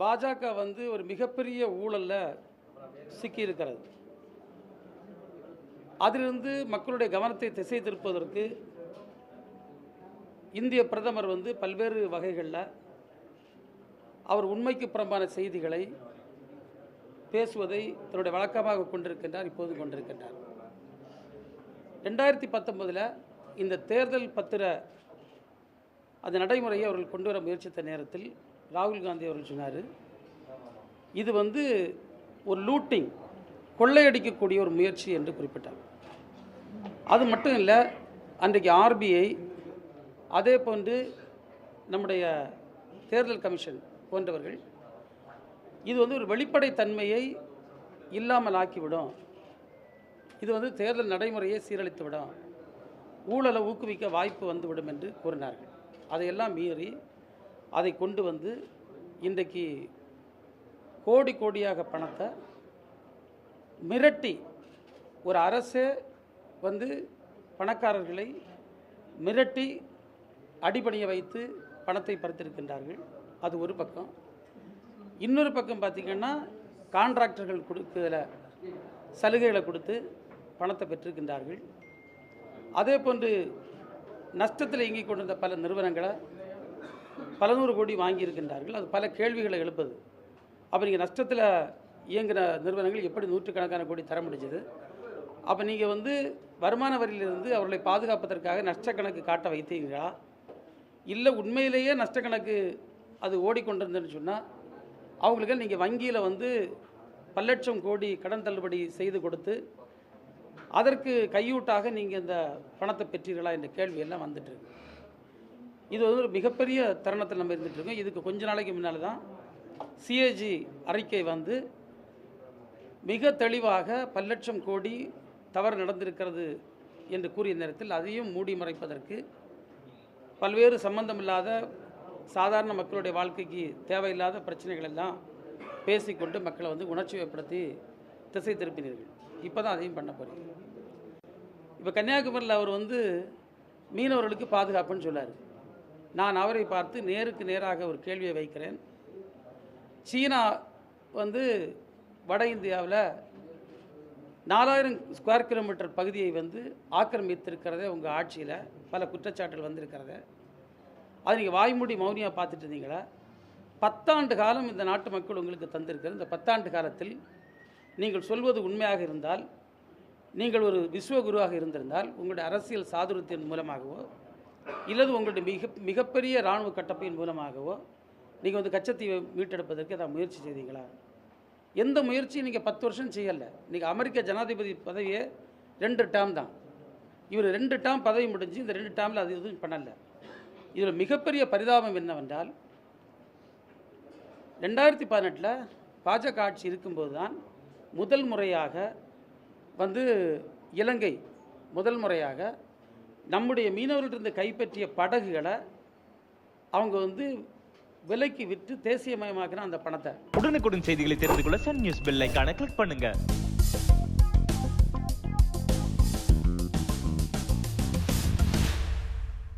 பாஜக வந்து ஒரு மிகப்பெரிய ஊழலில் சிக்கியிருக்கிறது. அதிலிருந்து மக்களுடைய கவனத்தை திசை திருப்பதற்கு இந்திய பிரதமர் வந்து பல்வேறு வகைகளில் அவர் உண்மைக்கு புறம்பான செய்திகளை பேசுவதை தன்னுடைய வழக்கமாக கொண்டிருக்கின்றார் இப்போது கொண்டிருக்கின்றார். ரெண்டாயிரத்தி பத்தொன்பதில் இந்த தேர்தல் பத்திர அந்த நடைமுறையை அவர்கள் கொண்டு வர முயற்சித்த நேரத்தில் ராகுல் காந்தி அவர்கள் சொன்னார் இது வந்து ஒரு லூட்டிங் கொள்ளையடிக்கக்கூடிய ஒரு முயற்சி என்று குறிப்பிட்டார். அது மட்டும் இல்லை அன்றைக்கு ஆர்பிஐ அதே போன்று நம்முடைய தேர்தல் கமிஷன் போன்றவர்கள் இது வந்து ஒரு வெளிப்படைத்தன்மையை இல்லாமல் ஆக்கிவிடும். இது வந்து தேர்தல் நடைமுறையை சீரழித்துவிடும். ஊழலை ஊக்குவிக்க வாய்ப்பு வந்துவிடும் என்று கூறினார்கள். அதையெல்லாம் மீறி அதை கொண்டு வந்து இன்றைக்கு கோடி கோடியாக பணத்தை மிரட்டி ஒரு அரசே வந்து பணக்காரர்களை மிரட்டி அடிபணிய வைத்து பணத்தை பறித்திருக்கின்றார்கள். அது ஒரு பக்கம். இன்னொரு பக்கம் பார்த்திங்கன்னா கான்ட்ராக்டர்கள் கொடுக்கல சலுகைகளை கொடுத்து பணத்தை பெற்றிருக்கின்றார்கள். அதே போன்று நஷ்டத்தில் இயங்கிக் கொண்டிருந்த பல நிறுவனங்களை பல நூறு கோடி வாங்கியிருக்கின்றார்கள். அது பல கேள்விகளை எழுப்புது. அப்போ நீங்கள் நஷ்டத்தில் இயங்குகிற நிறுவனங்கள் எப்படி நூற்றுக்கணக்கான கோடி தர முடிஞ்சது? அப்போ நீங்கள் வந்து வருமான வரியிலிருந்து அவர்களை பாதுகாப்பதற்காக நஷ்டக்கணக்கு காட்ட வைத்தீங்களா இல்லை உண்மையிலேயே நஷ்டக்கணக்கு அது ஓடிக்கொண்டிருந்ததுன்னு சொன்னால் அவங்களுக்கு நீங்கள் வங்கியில் வந்து பல லட்சம் கோடி கடன் தள்ளுபடி செய்து கொடுத்து அதற்கு கையூட்டாக நீங்கள் இந்த பணத்தை பெற்றீர்களா? என்ற கேள்வியெல்லாம் வந்துட்டுருக்கு வந்துட்டு இது வந்து ஒரு மிகப்பெரிய தருணத்தில் நம்ம இருந்துகிட்ருக்கோம் இதுக்கு கொஞ்ச நாளைக்கு முன்னால் தான் சிஏஜி அறிக்கை வந்து மிக தெளிவாக பல லட்சம் கோடி தவறு நடந்திருக்கிறது என்று கூறிய நேரத்தில் அதையும் மூடி மறைப்பதற்கு பல்வேறு சம்பந்தமில்லாத சாதாரண மக்களுடைய வாழ்க்கைக்கு தேவையில்லாத பிரச்சனைகள் எல்லாம் பேசிக்கொண்டு மக்களை வந்து உணர்ச்சி வயப்படுத்தி திசை திருப்பினீர்கள். இப்போ தான் அதையும் பண்ண போகிறீங்க இப்போ கன்னியாகுமரியில் அவர் வந்து மீனவர்களுக்கு பாதுகாப்புன்னு சொல்லார். நான் அவரை பார்த்து நேருக்கு நேராக ஒரு கேள்வியை வைக்கிறேன். சீனா வந்து வட இந்தியாவில் நாலாயிரம் ஸ்கொயர் கிலோமீட்டர் பகுதியை வந்து ஆக்கிரமித்திருக்கிறதே உங்கள் ஆட்சியில் பல குற்றச்சாட்டுகள் வந்திருக்கிறத. அது நீங்கள் வாய்மூடி மௌனியாக பார்த்துட்டு இருந்தீங்களா? பத்தாண்டு காலம் இந்த நாட்டு மக்கள் உங்களுக்கு தந்திருக்கிற இந்த பத்தாண்டு காலத்தில் நீங்கள் சொல்வது உண்மையாக இருந்தால் நீங்கள் ஒரு விஸ்வகுருவாக இருந்திருந்தால் உங்களுடைய அரசியல் சாதுரத்தின் மூலமாகவோ இல்லது உங்களுடைய மிக மிகப்பெரிய இராணுவ கட்டப்பையின் மூலமாகவோ நீங்கள் வந்து கச்சத்தீவை மீட்டெடுப்பதற்கு ஏதாவது முயற்சி செய்தீங்களா? எந்த முயற்சியும் நீங்கள் பத்து வருஷம் செய்யலை. நீங்கள் அமெரிக்க ஜனாதிபதி பதவியே ரெண்டு டேம் தான். இவர் ரெண்டு டேம் பதவி முடிஞ்சு இந்த ரெண்டு டேமில் அது எதுவும் பண்ணலை. இதில் மிகப்பெரிய பரிதாபம் என்னவென்றால் ரெண்டாயிரத்தி பதினெட்டில் பாஜக ஆட்சி இருக்கும்போது தான் முதல் முறையாக வந்து இலங்கை முதல் முறையாக நம்முடைய மீனவர்களிருந்து கைப்பற்றிய படகுகளை அவங்க வந்து விலைக்கு விற்று தேசியமயமாக்கின அந்த பணத்தை. உடனுக்குடன் செய்திகளை தெரிந்து கொள்ள சன் நியூஸ் பெல் ஐகானை கிளிக் பண்ணுங்கள்